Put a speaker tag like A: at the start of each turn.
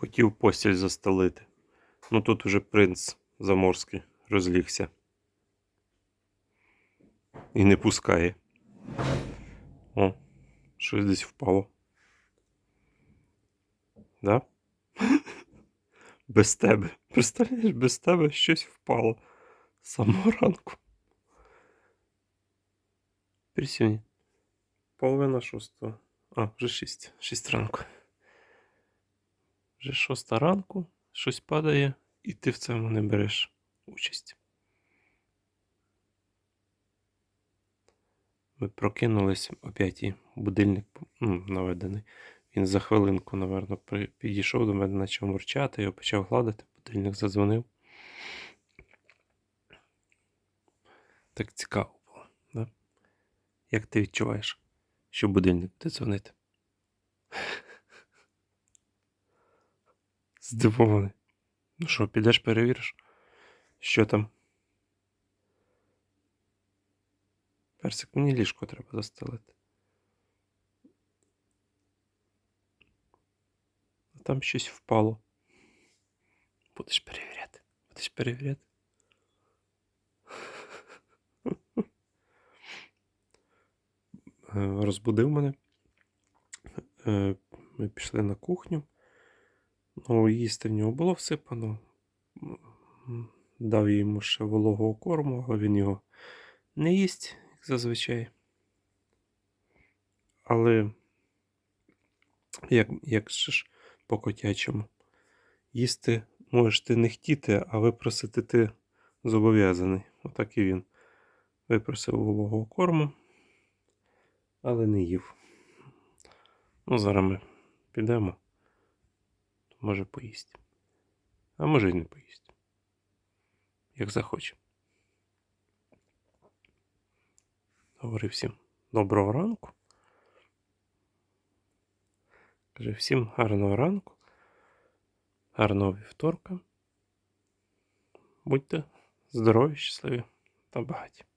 A: Хотів постіль застелити. Ну тут уже принц заморський розлігся. І не пускає. О, щось десь впало. Да? Без тебе. Представляєш, без тебе щось впало. З самого ранку. Присюні. Половина шостого. А, вже шість. Шість ранку. Вже шоста ранку, щось падає, і ти в цьому не береш участь. Ми прокинулись о п'ятій. Будильник ну, наведений. Він за хвилинку, напевно, підійшов до мене, почав мурчати, його почав гладити, будильник задзвонив. Так цікаво було, да? Як ти відчуваєш, що будильник буде дзвонити? Здивований. Ну що, підеш перевіриш, що там? Персик, мені ліжко треба застелити. А Там щось впало. Будеш перевіряти. Будеш перевіряти. Е, Розбудив мене. Е, Ми пішли на кухню. Ну, їсти в нього було всипано. Дав йому ще вологого корму, але він його не їсть, як зазвичай. Але як, як ж по котячому? Їсти можеш ти не хотіти, а випросити ти зобов'язаний. Отак і він. Випросив вологого корму, але не їв. Ну, зараз ми підемо. Може поїсть. А може й не поїсть. Як захоче. Говори всім доброго ранку. Каже всім гарного ранку, гарного вівторка. Будьте здорові, щасливі та багаті.